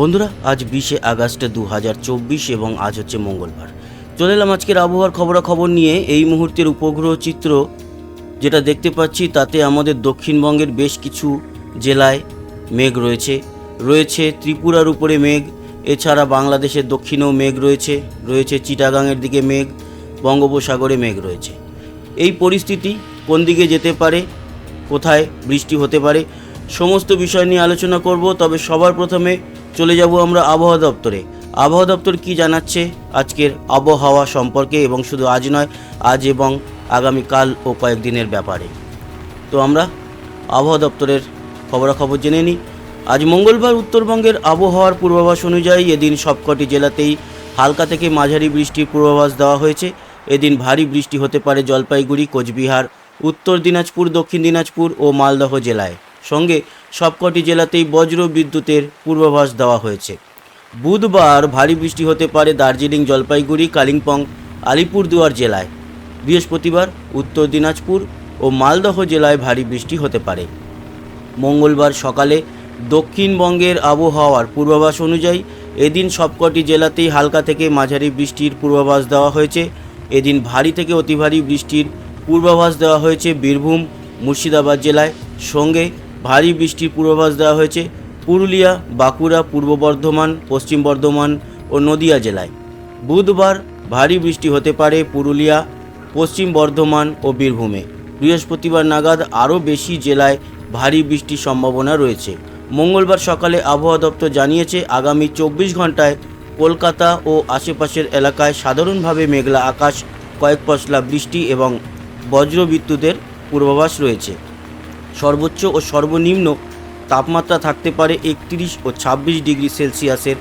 বন্ধুরা, আজ বিশে আগস্ট দু হাজার চব্বিশ এবং আজ হচ্ছে মঙ্গলবার। চলে এলাম আজকের আবহাওয়ার খবরাখবর নিয়ে। এই মুহূর্তের উপগ্রহ চিত্র যেটা দেখতে পাচ্ছি, তাতে আমাদের দক্ষিণবঙ্গের বেশ কিছু জেলায় মেঘ রয়েছে। রয়েছে ত্রিপুরার উপরে মেঘ, এছাড়া বাংলাদেশের দক্ষিণেও মেঘ রয়েছে। রয়েছে চিটাগাংয়ের দিকে মেঘ, বঙ্গোপসাগরে মেঘ রয়েছে। এই পরিস্থিতি কোন দিকে যেতে পারে, কোথায় বৃষ্টি হতে পারে, সমস্ত বিষয় নিয়ে আলোচনা করব, তবে সবার প্রথমে চলে যাব আমরা আবহাওয়া দপ্তরে। আবহাওয়া দপ্তর কি জানাচ্ছে? আজকের আবহাওয়া সম্পর্কে এবং শুধু আজ নয়, আজ এবং আগামীকাল ও কয়েকদিনের ব্যাপারে। তো আমরা আবহাওয়া দপ্তরের খবরাখবর জেনে নিই। আজ মঙ্গলবার উত্তরবঙ্গের আবহাওয়ার পূর্বাভাস অনুযায়ী এদিন সবকটি জেলাতেই হালকা থেকে মাঝারি বৃষ্টির পূর্বাভাস দেওয়া হয়েছে। এদিন ভারী বৃষ্টি হতে পারে জলপাইগুড়ি, কোচবিহার, উত্তর দিনাজপুর, দক্ষিণ দিনাজপুর ও মালদহ জেলায়। সঙ্গে সবকটি জেলাতেই বজ্র বিদ্যুতের পূর্বাভাস দেওয়া হয়েছে। বুধবার ভারী বৃষ্টি হতে পারে দার্জিলিং, জলপাইগুড়ি, কালিম্পং, আলিপুরদুয়ার জেলায়। বৃহস্পতিবার উত্তর দিনাজপুর ও মালদহ জেলায় ভারী বৃষ্টি হতে পারে। মঙ্গলবার সকালে দক্ষিণবঙ্গের আবহাওয়ার পূর্বাভাস অনুযায়ী এদিন সবকটি জেলাতেই হালকা থেকে মাঝারি বৃষ্টির পূর্বাভাস দেওয়া হয়েছে। এদিন ভারী থেকে অতি ভারী বৃষ্টির পূর্বাভাস দেওয়া হয়েছে বীরভূম, মুর্শিদাবাদ জেলায়। সঙ্গে ভারী বৃষ্টির পূর্বাভাস দেওয়া হয়েছে পুরুলিয়া, বাঁকুড়া, পূর্ব বর্ধমান, পশ্চিম বর্ধমান ও নদিয়া জেলায়। বুধবার ভারী বৃষ্টি হতে পারে পুরুলিয়া, পশ্চিম বর্ধমান ও বীরভূমে। বৃহস্পতিবার নাগাদ আরও বেশি জেলায় ভারী বৃষ্টির সম্ভাবনা রয়েছে। মঙ্গলবার সকালে আবহাওয়া দপ্তর জানিয়েছে, আগামী চব্বিশ ঘন্টায় কলকাতা ও আশেপাশের এলাকায় সাধারণভাবে মেঘলা আকাশ, কয়েক পশলা বৃষ্টি এবং বজ্র বিদ্যুতের পূর্বাভাস রয়েছে। সর্বোচ্চ ও সর্বনিম্ন তাপমাত্রা থাকতে পারে একত্রিশ ও ছাব্বিশ ডিগ্রি সেলসিয়াসের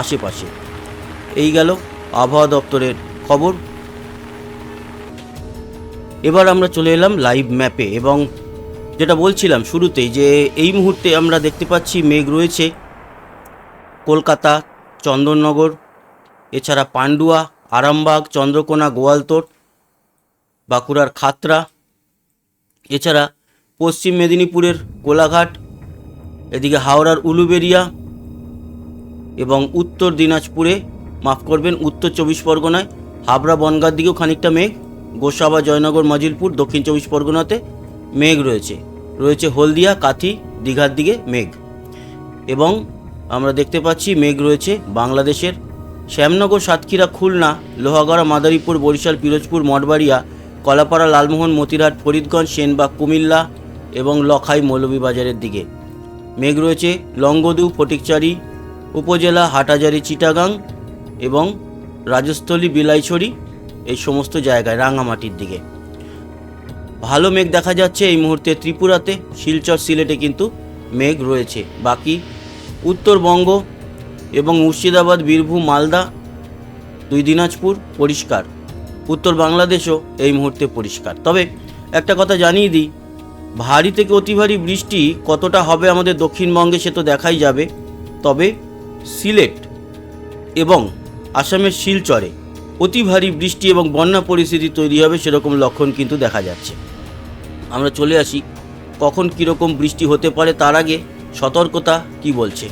আশেপাশে। এই গেল আবহাওয়া দপ্তরের খবর। এবার আমরা চলে এলাম লাইভ ম্যাপে এবং যেটা বলছিলাম শুরুতেই যে এই মুহূর্তে আমরা দেখতে পাচ্ছি মেঘ রয়েছে কলকাতা, চন্দননগর, এছাড়া পান্ডুয়া, আরামবাগ, চন্দ্রকোনা গোয়ালতোড় বাঁকুড়ার খাতরা, এছাড়া পশ্চিম মেদিনীপুরের কোলাঘাট, এদিকে হাওড়ার উলুবেরিয়া এবং উত্তর দিনাজপুরে, মাফ করবেন, উত্তর চব্বিশ পরগনায়, হাবড়া বনগাঁর দিকেও খানিকটা মেঘ, গোসাবা, জয়নগর, মজিলপুর, দক্ষিণ চব্বিশ পরগনাতে মেঘ রয়েছে। রয়েছে হলদিয়া, কাথি, দীঘার দিকে মেঘ। এবং আমরা দেখতে পাচ্ছি মেঘ রয়েছে বাংলাদেশের শ্যামনগর, সাতক্ষীরা, খুলনা, লোহাগড়া, মাদারীপুর, বরিশাল, পিরোজপুর, মঠবাড়িয়া, কলাপাড়া, লালমোহন, মতিরহাট, ফরিদগঞ্জ, সেনবাগ, কুমিল্লা এবং লখাই মৌলভীবাজারের দিকে। মেঘ রয়েছে লঙ্গদু ফটিকচারি, উপজেলা হাটাজারি চিটাগাং এবং রাজস্থলী, বিলাইছড়ি, এই সমস্ত জায়গায় রাঙামাটির দিকে। ভালো মেঘ দেখা যাচ্ছে এই মুহূর্তে ত্রিপুরাতে, শিলচর সিলেটে কিন্তু মেঘ রয়েছে। বাকি উত্তরবঙ্গ এবং মুর্শিদাবাদ, বীরভূম, মালদা, দুই দিনাজপুর পরিষ্কার। উত্তর বাংলাদেশও এই মুহূর্তে পরিষ্কার। তবে একটা কথা জানিয়ে দিই ভারী থেকে অতি ভারী বৃষ্টি কতটা হবে আমাদের দক্ষিণবঙ্গে সে তো দেখাই যাবে। তবে সিলেট এবং আসামের শিলচরে অতি ভারী বৃষ্টি এবং বন্যা পরিস্থিতি তৈরি হবে সেরকম লক্ষণ কিন্তু দেখা যাচ্ছে। আমরা চলে আসি, কখন কীরকম বৃষ্টি হতে পারে তার আগে সতর্কতা কি বলছে?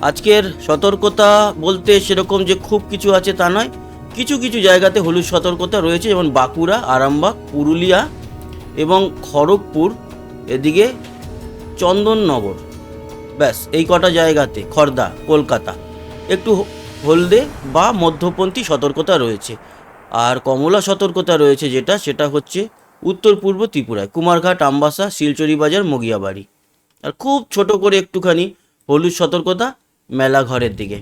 আজকের সতর্কতা বলতে সেরকম যে খুব কিছু আছে তা নয়, কিছু কিছু জায়গাতে হলুদ সতর্কতা রয়েছে যেমন বাঁকুড়া, আরামবাগ, পুরুলিয়া এবং খড়গপুর এদিকে চন্দননগর। ব্যাস, এই কটা জায়গাতে, খর্দা, কলকাতা। একটু হলদে বা মধ্যপন্থী সতর্কতা রয়েছে। আর কমলা সতর্কতা রয়েছে যেটা, সেটা হচ্ছে উত্তর পূর্ব ত্রিপুরায়, কুমারঘাট, আমবাসা শিলচরি বাজার মগিয়াবাড়ি। আর খুব ছোট করে একটুখানি হলুদ সতর্কতা মেলাঘরের দিকে।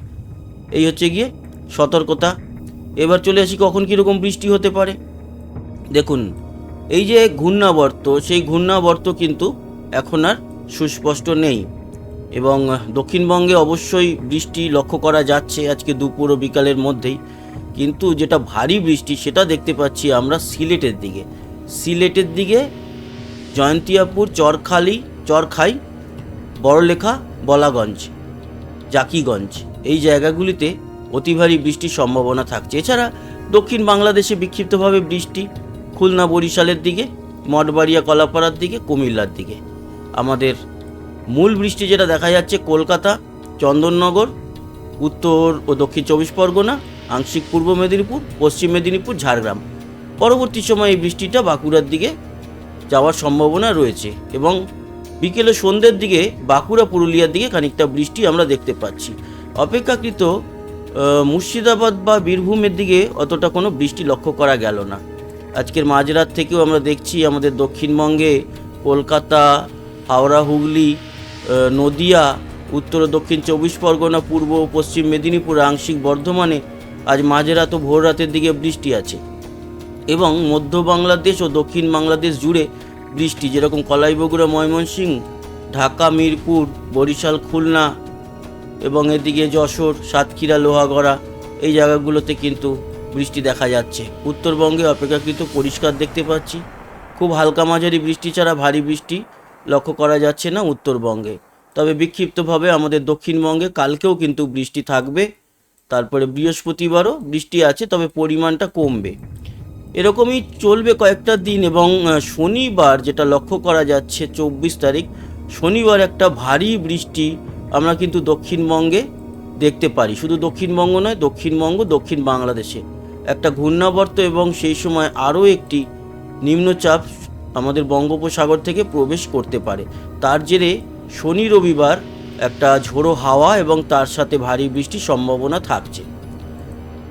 এই হচ্ছে গিয়ে সতর্কতা। এবার চলে আসি কখন কীরকম বৃষ্টি হতে পারে। দেখুন এই যে ঘূর্ণাবর্ত, সেই ঘূর্ণাবর্ত কিন্তু এখন আর সুস্পষ্ট নেই এবং দক্ষিণবঙ্গে অবশ্যই বৃষ্টি লক্ষ্য করা যাচ্ছে আজকে দুপুর ও বিকালের মধ্যেই। কিন্তু যেটা ভারী বৃষ্টি সেটা দেখতে পাচ্ছি আমরা সিলেটের দিকে। সিলেটের দিকে জয়ন্তিয়াপুর, চরখালি, চরখাই, বড়লেখা, বলাগঞ্জ, জাকিগঞ্জ এই জায়গাগুলিতে অতি ভারী বৃষ্টির সম্ভাবনা থাকছে। এছাড়া দক্ষিণ বাংলাদেশে বিক্ষিপ্তভাবে বৃষ্টি খুলনা বরিশালের দিকে, মঠবাড়িয়া কলাপাড়ার দিকে, কুমিল্লার দিকে। আমাদের মূল বৃষ্টি যেটা দেখা যাচ্ছে কলকাতা, চন্দননগর, উত্তর ও দক্ষিণ চব্বিশ পরগনা, আংশিক পূর্ব মেদিনীপুর, পশ্চিম মেদিনীপুর, ঝাড়গ্রাম। পরবর্তী সময়ে এই বৃষ্টিটা বাঁকুড়ার দিকে যাওয়ার সম্ভাবনা রয়েছে এবং বিকেলে সন্ধ্যের দিকে বাঁকুড়া পুরুলিয়ার দিকে খানিকটা বৃষ্টি আমরা দেখতে পাচ্ছি। অপেক্ষাকৃত মুর্শিদাবাদ বা বীরভূমের দিকে অতটা কোনো বৃষ্টি লক্ষ্য করা গেল না। আজকের মাঝরাত থেকেও আমরা দেখছি আমাদের দক্ষিণবঙ্গে কলকাতা, হাওড়া, হুগলি নদিয়া, উত্তর ও দক্ষিণ চব্বিশ পরগনা, পূর্ব ও পশ্চিম মেদিনীপুর আংশিক বর্ধমানে আজ মাঝরাত ও ভোর রাতের দিকে বৃষ্টি আছে এবং মধ্য বাংলাদেশ ও দক্ষিণ বাংলাদেশ জুড়ে বৃষ্টি, যেরকম কলাই বগুড়া ময়মনসিংহ, ঢাকা, মিরপুর, বরিশাল, খুলনা এবং এদিকে যশোর, সাতক্ষীরা, লোহাগড়া এই জায়গাগুলোতে কিন্তু বৃষ্টি দেখা যাচ্ছে। উত্তরবঙ্গে অপেক্ষাকৃত পরিষ্কার দেখতে পাচ্ছি। খুব হালকা মাঝারি বৃষ্টি ছাড়া ভারী বৃষ্টি লক্ষ্য করা যাচ্ছে না উত্তরবঙ্গে। তবে বিক্ষিপ্তভাবে আমাদের দক্ষিণবঙ্গে কালকেও কিন্তু বৃষ্টি থাকবে। তারপরে বৃহস্পতিবারও বৃষ্টি আছে, তবে পরিমাণটা কমবে। এরকমই চলবে কয়েকটা দিন এবং শনিবার যেটা লক্ষ্য করা যাচ্ছে চব্বিশ তারিখ, শনিবার একটা ভারী বৃষ্টি আমরা কিন্তু দক্ষিণবঙ্গে দেখতে পারি। শুধু দক্ষিণবঙ্গ নয়, দক্ষিণবঙ্গ, দক্ষিণ বাংলাদেশে। একটা ঘূর্ণাবর্ত এবং সেই সময় আরও একটি নিম্নচাপ আমাদের বঙ্গোপসাগর থেকে প্রবেশ করতে পারে। তার জেরে শনি রবিবার একটা ঝোড়ো হাওয়া এবং তার সাথে ভারী বৃষ্টির সম্ভাবনা থাকছে।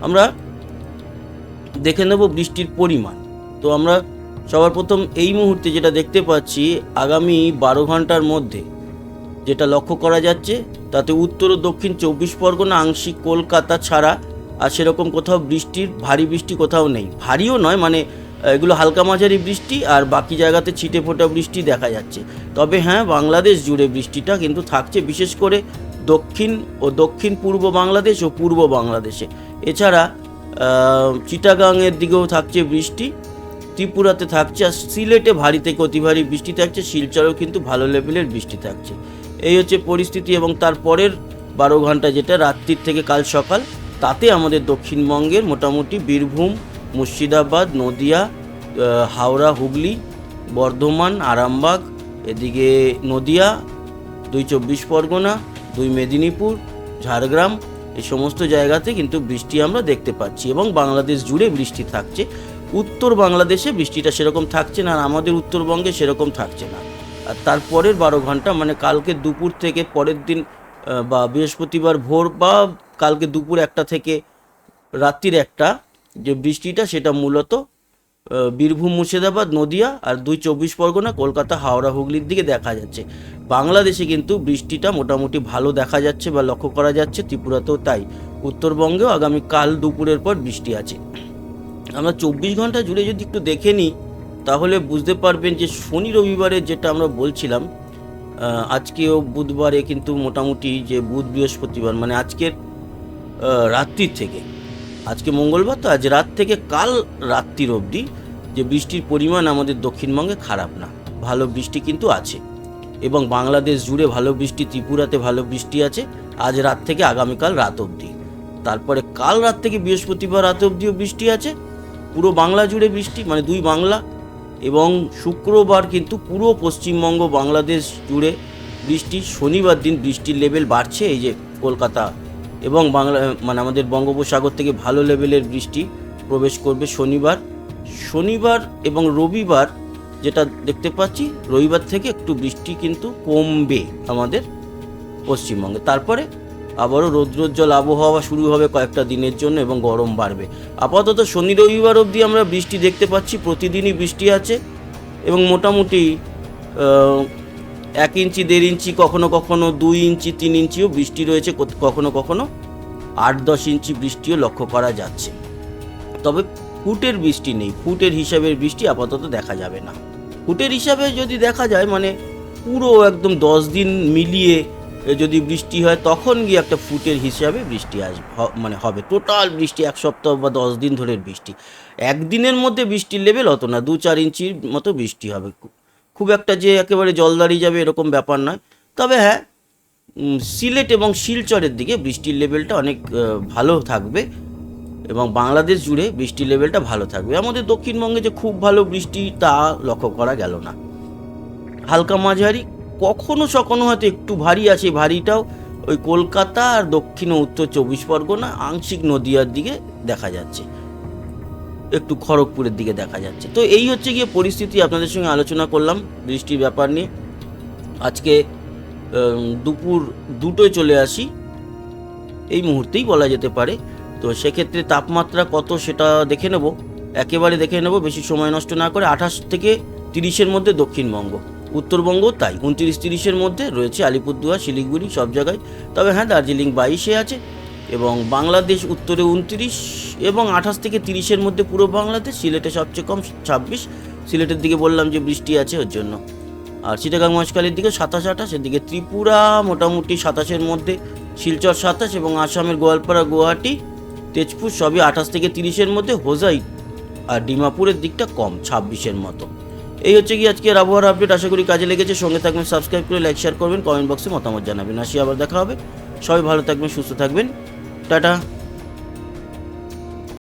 আমরা দেখে নেব বৃষ্টির পরিমাণ। তো আমরা সবার প্রথম এই মুহূর্তে যেটা দেখতে পাচ্ছি, আগামী বারো ঘণ্টার মধ্যে যেটা লক্ষ্য করা যাচ্ছে, তাতে উত্তর ও দক্ষিণ চব্বিশ পরগনা আংশিক কলকাতা ছাড়া আর সেরকম কোথাও বৃষ্টির, ভারী বৃষ্টি কোথাও নেই। ভারীও নয় মানে এগুলো হালকা মাঝারি বৃষ্টি আর বাকি জায়গাতে ছিটে ফোটা বৃষ্টি দেখা যাচ্ছে। তবে হ্যাঁ বাংলাদেশ জুড়ে বৃষ্টিটা কিন্তু থাকছে, বিশেষ করে দক্ষিণ ও দক্ষিণ পূর্ব বাংলাদেশ ও পূর্ব বাংলাদেশে। এছাড়া চিটাগাংয়ের দিকেও থাকছে বৃষ্টি, ত্রিপুরাতে থাকছে, আর সিলেটে ভারী থেকে অতি ভারী বৃষ্টি থাকছে, শিলচরেও কিন্তু ভালো লেভেলের বৃষ্টি থাকছে। এই হচ্ছে পরিস্থিতি এবং তারপরের বারো ঘণ্টা যেটা, রাত্রির থেকে কাল সকাল। তাতে আমাদের দক্ষিণবঙ্গের মোটামুটি বীরভূম, মুর্শিদাবাদ, নদিয়া হাওড়া, হুগলি, বর্ধমান, আরামবাগ, এদিকে নদিয়া, দুই চব্বিশ পরগনা, দুই মেদিনীপুর, ঝাড়গ্রাম, এই সমস্ত জায়গাতে কিন্তু বৃষ্টি আমরা দেখতে পাচ্ছি এবং বাংলাদেশ জুড়ে বৃষ্টি থাকছে। উত্তর বাংলাদেশে বৃষ্টিটা সেরকম থাকছে না আর আমাদের উত্তরবঙ্গে সেরকম থাকছে না। আর তারপরের বারো ঘণ্টা মানে কালকে দুপুর থেকে পরের দিন বা বৃহস্পতিবার ভোর বা কালকে দুপুর একটা থেকে রাত্রির একটা যে বৃষ্টিটা, সেটা মূলত বীরভূম, মুর্শিদাবাদ, নদিয়া আর দুই চব্বিশ পরগনা, কলকাতা, হাওড়া, হুগলির দিকে দেখা যাচ্ছে। বাংলাদেশে কিন্তু বৃষ্টিটা মোটামুটি ভালো দেখা যাচ্ছে বা লক্ষ্য করা যাচ্ছে, ত্রিপুরাতেও তাই। উত্তরবঙ্গেও আগামী কাল দুপুরের পর বৃষ্টি আছে। আমরা চব্বিশ ঘণ্টা জুড়ে যদি একটু দেখে নিই, তাহলে বুঝতে পারবেন যে শনি রবিবারে যেটা আমরা বলছিলাম আজকেও বুধবারে কিন্তু মোটামুটি যে বুধ বৃহস্পতিবার মানে আজকের রাত্রির থেকে। আজকে মঙ্গলবার, তো আজ রাত থেকে কাল রাত্রির অবধি যে বৃষ্টির পরিমাণ আমাদের দক্ষিণবঙ্গে খারাপ না। ভালো বৃষ্টি কিন্তু আছে। এবং বাংলাদেশ জুড়ে ভালো বৃষ্টি, ত্রিপুরাতে ভালো বৃষ্টি আছে আজ রাত থেকে আগামীকাল রাত অবধি। তারপরে কাল রাত থেকে বৃহস্পতিবার রাত অবধিও বৃষ্টি আছে। পুরো বাংলা জুড়ে বৃষ্টি মানে দুই বাংলা এবং শুক্রবার কিন্তু পুরো পশ্চিমবঙ্গ বাংলাদেশ জুড়ে বৃষ্টি, শনিবার দিন বৃষ্টির লেভেল বাড়ছে, এই যে কলকাতা এবং বাংলা মানে আমাদের বঙ্গোপসাগর থেকে ভালো লেভেলের বৃষ্টি প্রবেশ করবে শনিবার। শনিবার এবং রবিবার যেটা দেখতে পাচ্ছি, রবিবার থেকে একটু বৃষ্টি কিন্তু কমবে আমাদের পশ্চিমবঙ্গে। তারপরে আবারও রৌদ্রোজ্জ্বল আবহাওয়া শুরু হবে কয়েকটা দিনের জন্য এবং গরম বাড়বে। আপাতত শনি রবিবার অবধি আমরা বৃষ্টি দেখতে পাচ্ছি, প্রতিদিনই বৃষ্টি আছে এবং মোটামুটি এক ইঞ্চি, দেড় ইঞ্চি, কখনো কখনো দুই ইঞ্চি, তিন ইঞ্চিও বৃষ্টি রয়েছে কখনো কখনো আট, দশ ইঞ্চি বৃষ্টিও লক্ষ্য করা যাচ্ছে। তবে ফুটের বৃষ্টি নেই, ফুটের হিসাবের বৃষ্টি আপাতত দেখা যাবে না। ফুটের হিসাবে যদি দেখা যায় মানে পুরো একদম দশ দিন মিলিয়ে যদি বৃষ্টি হয়, তখন গিয়ে একটা ফুটের হিসাবে বৃষ্টি আসবে মানে হবে। টোটাল বৃষ্টি এক সপ্তাহ বা দশ দিন ধরে বৃষ্টি। একদিনের মধ্যে বৃষ্টির লেভেল অত না, দু চার ইঞ্চির মতো বৃষ্টি হবে। খুব একটা যে একেবারে জল দাঁড়িয়ে যাবে এরকম ব্যাপার নয়। তবে হ্যাঁ সিলেট এবং শিলচরের দিকে বৃষ্টির লেভেলটা অনেক ভালো থাকবে এবং বাংলাদেশ জুড়ে বৃষ্টির লেভেলটা ভালো থাকবে। আমাদের দক্ষিণবঙ্গে যে খুব ভালো বৃষ্টি তা লক্ষ্য করা গেল না। হালকা মাঝারি কখনো সখনো হয়তো একটু ভারী আছে, ভারীটাও ওই কলকাতা আর দক্ষিণ ও উত্তর চব্বিশ পরগনা, আংশিক নদীয়ার দিকে দেখা যাচ্ছে। একটু খড়গপুরের দিকে দেখা যাচ্ছে। তো এই হচ্ছে গিয়ে পরিস্থিতি, আপনাদের সঙ্গে আলোচনা করলাম বৃষ্টির ব্যাপার নিয়ে। আজকে দুপুর দুটোয় চলে আসি। এই মুহূর্তেই বলা যেতে পারে। তো সেক্ষেত্রে তাপমাত্রা কত সেটা দেখে নেব। একেবারে দেখে নেব, বেশি সময় নষ্ট না করে আঠাশ থেকে তিরিশের মধ্যে দক্ষিণবঙ্গ। উত্তরবঙ্গ তাই উনত্রিশ তিরিশের মধ্যে রয়েছে আলিপুরদুয়ার, শিলিগুড়ি সব জায়গায়। তবে হ্যাঁ দার্জিলিং বাইশে আছে এবং বাংলাদেশ উত্তরে উনত্রিশ এবং আঠাশ থেকে তিরিশের মধ্যে পুরো বাংলাদেশ, সিলেটে সবচেয়ে কম ছাব্বিশ। সিলেটের দিকে বললাম যে বৃষ্টি আছে ওর জন্য। আর চিটাগাং মহেশখালীর দিকে সাতাশ আঠাশ, এদিকে ত্রিপুরা মোটামুটি সাতাশের মধ্যে, শিলচর সাতাশ এবং আসামের গোয়ালপাড়া, গুয়াহাটি, তেজপুর সবই আঠাশ থেকে তিরিশের মধ্যে, হোজাই আর ডিমাপুরের দিকটা কম ছাব্বিশের মতো। এই হচ্ছে কি আজকের আবহাওয়ার আপডেট আশা করি কাজে লেগেছে। সঙ্গে থাকবেন সাবস্ক্রাইব করে লাইক শেয়ার করবেন কমেন্ট বক্সে মতামত জানাবেন। আসি আবার দেখা হবে। সবাই ভালো থাকবেন, সুস্থ থাকবেন। টাটা।